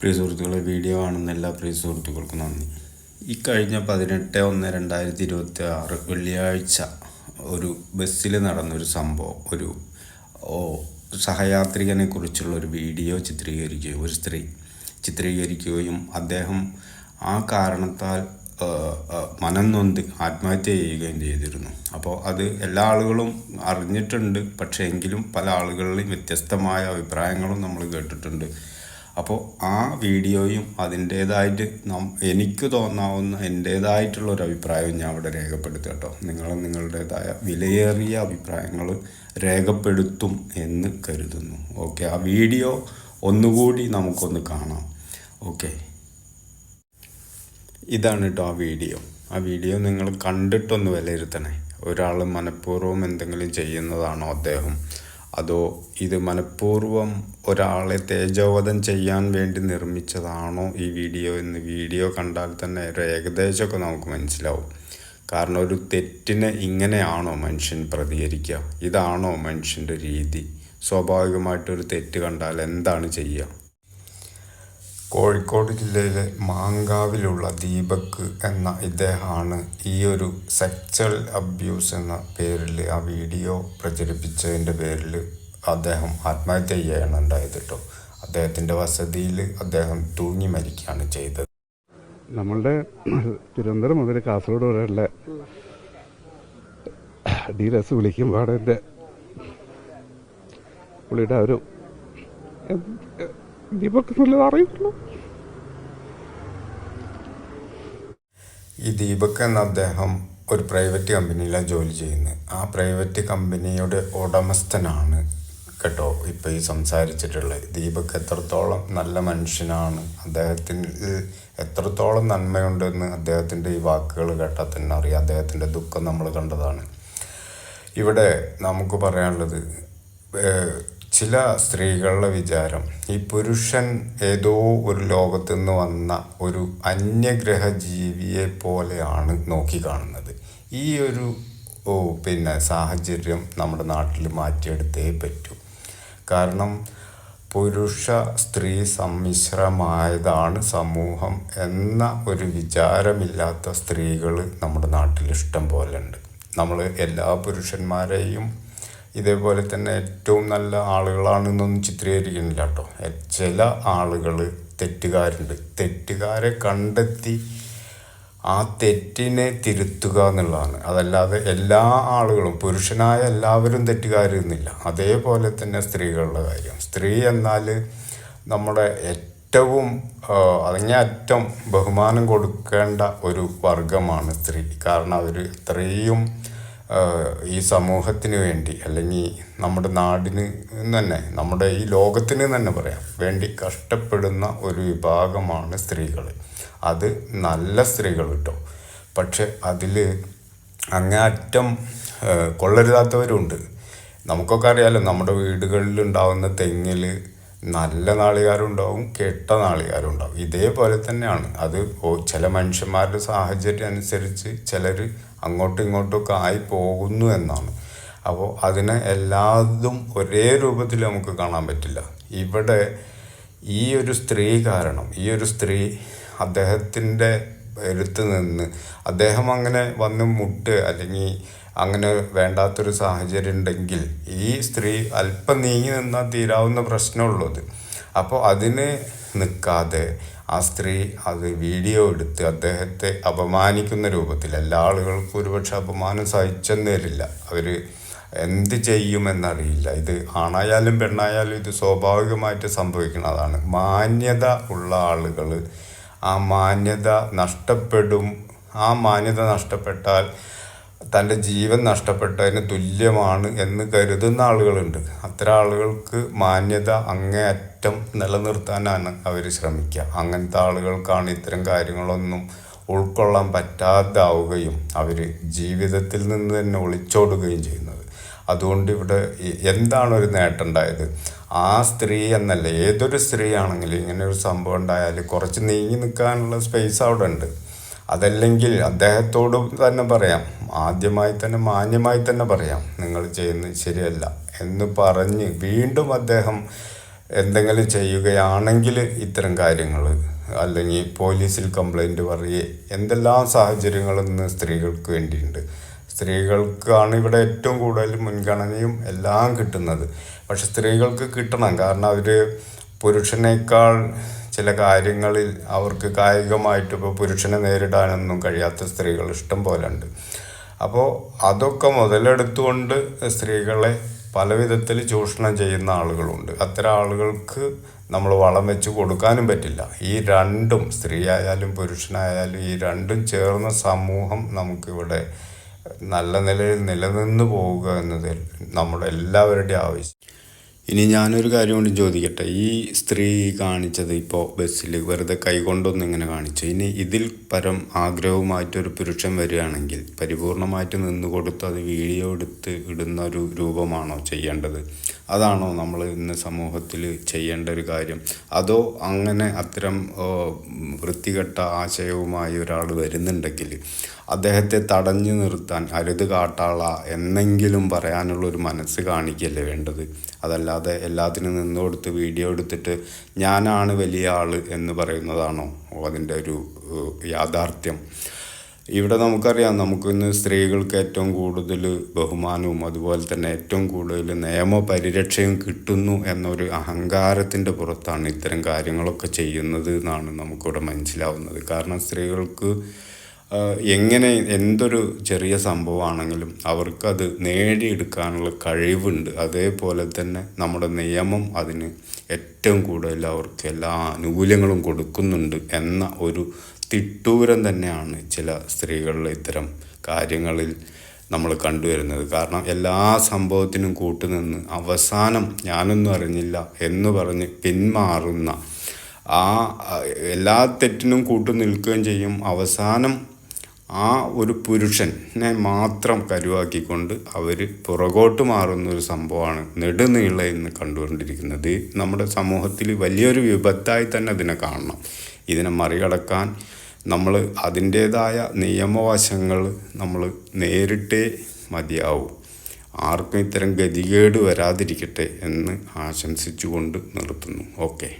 പ്രിയ സുഹൃത്തുക്കളെ വീഡിയോ കാണുന്ന എല്ലാ പ്രിയ സുഹൃത്തുക്കൾക്കും നന്ദി. ഈ കഴിഞ്ഞ പതിനെട്ട് ഒന്ന് രണ്ടായിരത്തി ഇരുപത്തി ആറ് വെള്ളിയാഴ്ച ഒരു ബസ്സിൽ നടന്നൊരു സംഭവം ഒരു സഹയാത്രികനെ കുറിച്ചുള്ള ഒരു വീഡിയോ ചിത്രീകരിക്കുകയും ഒരു സ്ത്രീ ചിത്രീകരിക്കുകയും അദ്ദേഹം ആ കാരണത്താൽ മനം നൊന്ത് ആത്മഹത്യ ചെയ്യുകയും ചെയ്തിരുന്നു. അപ്പോൾ അത് എല്ലാ ആളുകളും അറിഞ്ഞിട്ടുണ്ട് പക്ഷേ എങ്കിലും പല ആളുകളിലും വ്യത്യസ്തമായ അഭിപ്രായങ്ങളും നമ്മൾ കേട്ടിട്ടുണ്ട്. അപ്പോൾ ആ വീഡിയോയും അതിന്റേതായിട്ട് നം എനിക്ക് തോന്നാവുന്ന എന്റേതായിട്ടുള്ള ഒരു അഭിപ്രായവും ഞാൻ അവിടെ രേഖപ്പെടുത്തുക കേട്ടോ. നിങ്ങൾ നിങ്ങളുടേതായ വിലയേറിയ അഭിപ്രായങ്ങൾ രേഖപ്പെടുത്തും എന്ന് കരുതുന്നു. ഓക്കെ ആ വീഡിയോ ഒന്നുകൂടി നമുക്കൊന്ന് കാണാം. ഓക്കെ. ഇതാണ് കേട്ടോ ആ വീഡിയോ. ആ വീഡിയോ നിങ്ങൾ കണ്ടിട്ടൊന്ന് വിലയിരുത്തണേ. ഒരാൾ മനഃപൂർവം എന്തെങ്കിലും ചെയ്യുന്നതാണോ അദ്ദേഹം? അതോ ഇത് മനഃപൂർവം ഒരാളെ തേജോവധം ചെയ്യാൻ വേണ്ടി നിർമ്മിച്ചതാണോ ഈ വീഡിയോ എന്ന് വീഡിയോ കണ്ടാൽ തന്നെ ഒരു ഏകദേശമൊക്കെ നമുക്ക് മനസ്സിലാവും. കാരണം ഒരു തെറ്റിന് ഇങ്ങനെയാണോ മനുഷ്യൻ പ്രതികരിക്കുക? ഇതാണോ മനുഷ്യന്റെ രീതി? സ്വാഭാവികമായിട്ടൊരു തെറ്റ് കണ്ടാൽ എന്താണ് ചെയ്യുക? കോഴിക്കോട് ജില്ലയിലെ മാങ്കാവിലുള്ള ദീപക് എന്ന ഇദ്ദേഹമാണ് ഈ ഒരു സെക്ച്വൽ അബ്യൂസ് എന്ന പേരിൽ ആ വീഡിയോ പ്രചരിപ്പിച്ചതിന്റെ പേരിൽ അദ്ദേഹം ആത്മഹത്യ ചെയ്യാണ് ഉണ്ടായത് കേട്ടോ. അദ്ദേഹത്തിന്റെ വസതിയിൽ അദ്ദേഹം തൂങ്ങി മരിക്കുകയാണ് ചെയ്തത്. നമ്മളുടെ തിരുവനന്തപുരം മുതൽ കാസർഗോഡ് വരെയുള്ള ഡീലേഴ്സ് വിളിക്കുമ്പോൾ എന്റെ പുള്ളിയുടെ ഒരു ദീപക്ക് നല്ലത് അറിയുള്ളൂ ഈ ദീപക് എന്ന അദ്ദേഹം ഒരു പ്രൈവറ്റ് കമ്പനിയിലാണ് ജോലി ചെയ്യുന്നത് ആ പ്രൈവറ്റ് കമ്പനിയുടെ ഉടമസ്ഥനാണ് കേട്ടോ ഇപ്പോൾ ഈ സംസാരിച്ചിട്ടുള്ളത്. ദീപക് എത്രത്തോളം നല്ല മനുഷ്യനാണ് അദ്ദേഹത്തിന് എത്രത്തോളം നന്മയുണ്ടെന്ന് അദ്ദേഹത്തിന്റെ ഈ വാക്കുകൾ കേട്ടാൽ തന്നെ അറിയാം. അദ്ദേഹത്തിന്റെ ദുഃഖം നമ്മൾ കണ്ടതാണ്. ഇവിടെ നമുക്ക് പറയാനുള്ളത് ചില സ്ത്രീകളുടെ വിചാരം ഈ പുരുഷൻ ഏതോ ഒരു ലോകത്തു നിന്ന് വന്ന ഒരു അന്യഗ്രഹ ജീവിയെ പോലെയാണ് നോക്കിക്കാണുന്നത് ഈ ഒരു ഓ പിന്നെ സാഹചര്യം നമ്മുടെ നാട്ടിൽ മാറ്റിയെടുത്തേ പറ്റൂ. കാരണം പുരുഷ സ്ത്രീ സമ്മിശ്രമായതാണ് സമൂഹം എന്ന ഒരു വിചാരമില്ലാത്ത സ്ത്രീകൾ നമ്മുടെ നാട്ടിൽ ഇഷ്ടം പോലെ ഉണ്ട് നമ്മൾ എല്ലാ പുരുഷന്മാരെയും ഇതേപോലെ തന്നെ ഏറ്റവും നല്ല ആളുകളാണെന്നൊന്നും ചിത്രീകരിക്കുന്നില്ല കേട്ടോ. ചില ആളുകൾ തെറ്റുകാരുണ്ട്. തെറ്റുകാരെ കണ്ടെത്തി ആ തെറ്റിനെ തിരുത്തുക എന്നുള്ളതാണ്. അതല്ലാതെ എല്ലാ ആളുകളും പുരുഷനായ എല്ലാവരും തെറ്റുകാരുന്നില്ല അതേപോലെ തന്നെ സ്ത്രീകളുടെ കാര്യം. സ്ത്രീ എന്നാൽ നമ്മുടെ ഏറ്റവും അങ്ങേയറ്റം ബഹുമാനം കൊടുക്കേണ്ട ഒരു വർഗമാണ് സ്ത്രീ. കാരണം അവർ ഇത്രയും ഈ സമൂഹത്തിന് വേണ്ടി അല്ലെങ്കിൽ നമ്മുടെ നാടിന് തന്നെ നമ്മുടെ ഈ ലോകത്തിന് തന്നെ പറയാം. വേണ്ടി കഷ്ടപ്പെടുന്ന ഒരു വിഭാഗമാണ് സ്ത്രീകൾ. അത് നല്ല സ്ത്രീകൾ കേട്ടോ പക്ഷെ അതിൽ അങ്ങേയറ്റം കൊള്ളരുതാത്തവരുണ്ട്. നമുക്കൊക്കെ അറിയാലോ നമ്മുടെ വീടുകളിൽ ഉണ്ടാകുന്ന തെങ്ങിൽ നല്ല നാളികാരുണ്ടാവും കെട്ട നാളികാരുണ്ടാവും. ഇതേപോലെ തന്നെയാണ്. അത് ചില മനുഷ്യന്മാരുടെ സാഹചര്യം അനുസരിച്ച് ചിലർ അങ്ങോട്ടും ഇങ്ങോട്ടുമൊക്കെ ആയി പോകുന്നു എന്നാണ്. അപ്പോൾ അതിനെ എല്ലാതും ഒരേ രൂപത്തിൽ നമുക്ക് കാണാൻ പറ്റില്ല. ഇവിടെ ഈ ഒരു സ്ത്രീ കാരണം ഈ ഒരു സ്ത്രീ അദ്ദേഹത്തിന്റെ എടുത്ത് നിന്ന്. അദ്ദേഹം അങ്ങനെ വന്ന് മുട്ട് അല്ലെങ്കിൽ അങ്ങനെ വേണ്ടാത്തൊരു സാഹചര്യം ഉണ്ടെങ്കിൽ ഈ സ്ത്രീ അല്പം നീങ്ങി നിന്നാൽ തീരാവുന്ന പ്രശ്നമുള്ളത് അപ്പോൾ അതിന് നിൽക്കാതെ ആ സ്ത്രീ അത് വീഡിയോ എടുത്ത് അദ്ദേഹത്തെ അപമാനിക്കുന്ന രൂപത്തിൽ എല്ലാ ആളുകൾക്കും ഒരുപക്ഷെ അപമാനം സഹിച്ചെന്ന് വരില്ല. അവർ എന്ത് ചെയ്യുമെന്നറിയില്ല. ഇത് ആണായാലും പെണ്ണായാലും ഇത് സ്വാഭാവികമായിട്ട് സംഭവിക്കുന്നതാണ് മാന്യത ഉള്ള ആളുകൾ ആ മാന്യത നഷ്ടപ്പെടും. ആ മാന്യത നഷ്ടപ്പെട്ടാൽ തന്റെ ജീവൻ നഷ്ടപ്പെട്ടതിന് തുല്യമാണ് എന്ന് കരുതുന്ന ആളുകളുണ്ട്. അത്തരം ആളുകൾക്ക് മാന്യത അങ്ങേയറ്റം നിലനിർത്താനാണ് അവർ ശ്രമിക്കുക. അങ്ങനത്തെ ആളുകൾക്കാണ് ഇത്തരം കാര്യങ്ങളൊന്നും ഉൾക്കൊള്ളാൻ പറ്റാതാവുകയും അവർ ജീവിതത്തിൽ നിന്ന് തന്നെ ഒളിച്ചോടുകയും ചെയ്യുന്നത്. അതുകൊണ്ട് ഇവിടെ എന്താണ് ഒരു നേട്ടം ഉണ്ടായത് ആ സ്ത്രീ എന്നല്ല ഏതൊരു സ്ത്രീ ആണെങ്കിലും ഇങ്ങനെ ഒരു സംഭവം ഉണ്ടായാൽ കുറച്ച് നീങ്ങി നിൽക്കാനുള്ള സ്പേസ് അവിടെ ഉണ്ട്. അതല്ലെങ്കിൽ അദ്ദേഹത്തോട് തന്നെ പറയാം ആദ്യമായി തന്നെ മാന്യമായി തന്നെ പറയാം നിങ്ങൾ ചെയ്യുന്നത് ശരിയല്ല എന്ന് പറഞ്ഞ് വീണ്ടും അദ്ദേഹം എന്തെങ്കിലും ചെയ്യുകയാണെങ്കിൽ ഇത്തരം കാര്യങ്ങൾ അല്ലെങ്കിൽ പോലീസിൽ കംപ്ലൈന്റ് പറയുക എന്തെല്ലാം സാഹചര്യങ്ങൾ ഇന്ന് സ്ത്രീകൾക്ക് വേണ്ടിയുണ്ട് സ്ത്രീകൾക്കാണ് ഇവിടെ ഏറ്റവും കൂടുതൽ മുൻഗണനയും എല്ലാം കിട്ടുന്നത്. പക്ഷെ സ്ത്രീകൾക്ക് കിട്ടണം. കാരണം അവർ പുരുഷനേക്കാൾ ചില കാര്യങ്ങളിൽ അവർക്ക് കായികമായിട്ട് ഇപ്പോൾ പുരുഷനെ നേരിടാനൊന്നും കഴിയാത്ത സ്ത്രീകൾ ഇഷ്ടം പോലെ ഉണ്ട് അപ്പോൾ അതൊക്കെ മുതലെടുത്തുകൊണ്ട് സ്ത്രീകളെ പല വിധത്തിൽ ചൂഷണം ചെയ്യുന്ന ആളുകളുണ്ട്. അത്തരം ആളുകൾക്ക് നമ്മൾ വളം വെച്ച് കൊടുക്കാനും പറ്റില്ല. ഈ രണ്ടും സ്ത്രീ ആയാലും പുരുഷനായാലും ഈ രണ്ടും ചേർന്ന സമൂഹം നമുക്കിവിടെ നല്ല നിലയിൽ നിലനിന്ന് പോവുക എന്നത് നമ്മുടെ എല്ലാവരുടെയും ആവശ്യം. ഇനി ഞാനൊരു കാര്യം കൊണ്ട് ചോദിക്കട്ടെ. ഈ സ്ത്രീ കാണിച്ചത് ഇപ്പോൾ ബസ്സിൽ വെറുതെ കൈകൊണ്ടൊന്നും ഇങ്ങനെ കാണിച്ചു. ഇനി ഇതിൽ പരം ആഗ്രഹവുമായിട്ടൊരു പുരുഷൻ വരികയാണെങ്കിൽ പരിപൂർണമായിട്ട് നിന്ന് കൊടുത്ത് അത് വീഡിയോ എടുത്ത് ഇടുന്ന ഒരു രൂപമാണോ ചെയ്യേണ്ടത്? അതാണോ നമ്മൾ ഇന്ന് സമൂഹത്തിൽ ചെയ്യേണ്ട ഒരു കാര്യം? അതോ അങ്ങനെ അത്തരം വൃത്തികെട്ട ആശയവുമായി ഒരാൾ വരുന്നുണ്ടെങ്കിൽ അദ്ദേഹത്തെ തടഞ്ഞു നിർത്താൻ അരുത് കാട്ടാള എന്നെങ്കിലും പറയാനുള്ള ഒരു മനസ്സ് കാണിക്കല്ലേ വേണ്ടത്? അതല്ലാതെ എല്ലാത്തിനും നിന്ന് കൊടുത്ത് വീഡിയോ എടുത്തിട്ട് ഞാനാണ് വലിയ ആൾ എന്ന് പറയുന്നതാണോ അതിന്റെ ഒരു യാഥാർത്ഥ്യം? ഇവിടെ നമുക്കറിയാം നമുക്കിന്ന് സ്ത്രീകൾക്ക് ഏറ്റവും കൂടുതൽ ബഹുമാനവും അതുപോലെ തന്നെ ഏറ്റവും കൂടുതൽ നിയമപരിരക്ഷയും കിട്ടുന്നു എന്നൊരു അഹങ്കാരത്തിന്റെ പുറത്താണ് ഇത്തരം കാര്യങ്ങളൊക്കെ ചെയ്യുന്നത് എന്നാണ് നമുക്കിവിടെ മനസ്സിലാവുന്നത്. കാരണം സ്ത്രീകൾക്ക് എങ്ങനെ എന്തൊരു ചെറിയ സംഭവമാണെങ്കിലും അവർക്കത് നേടിയെടുക്കാനുള്ള കഴിവുണ്ട്. അതേപോലെ തന്നെ നമ്മുടെ നിയമം അതിന് ഏറ്റവും കൂടുതൽ അവർക്ക് എല്ലാ ആനുകൂല്യങ്ങളും കൊടുക്കുന്നുണ്ട് എന്ന ഒരു തിട്ടൂരം തന്നെയാണ് ചില സ്ത്രീകളുടെ ഇത്തരം കാര്യങ്ങളിൽ നമ്മൾ കണ്ടുവരുന്നത്. കാരണം എല്ലാ സംഭവത്തിനും കൂട്ടുനിന്ന് അവസാനം ഞാനൊന്നും അറിഞ്ഞില്ല എന്ന് പറഞ്ഞ് പിന്മാറുന്ന ആ, എല്ലാ തെറ്റിനും കൂട്ടു നിൽക്കുകയും ചെയ്യും. അവസാനം ആ ഒരു പുരുഷനെ മാത്രം കരുവാക്കിക്കൊണ്ട് അവർ പുറകോട്ട് മാറുന്ന ഒരു സംഭവമാണ് നെടുനീള ഇന്ന് കണ്ടുകൊണ്ടിരിക്കുന്നത്. നമ്മുടെ സമൂഹത്തിൽ വലിയൊരു വിപത്തായി തന്നെ അതിനെ കാണണം. ഇതിനെ മറികടക്കാൻ നമ്മൾ അതിന്റേതായ നിയമവശങ്ങൾ നമ്മൾ നേരിട്ടേ മതിയാവും. ആർക്കും ഇത്തരം ഗതികേട് വരാതിരിക്കട്ടെ എന്ന് ആശംസിച്ചുകൊണ്ട് നിർത്തുന്നു. ഓക്കെ.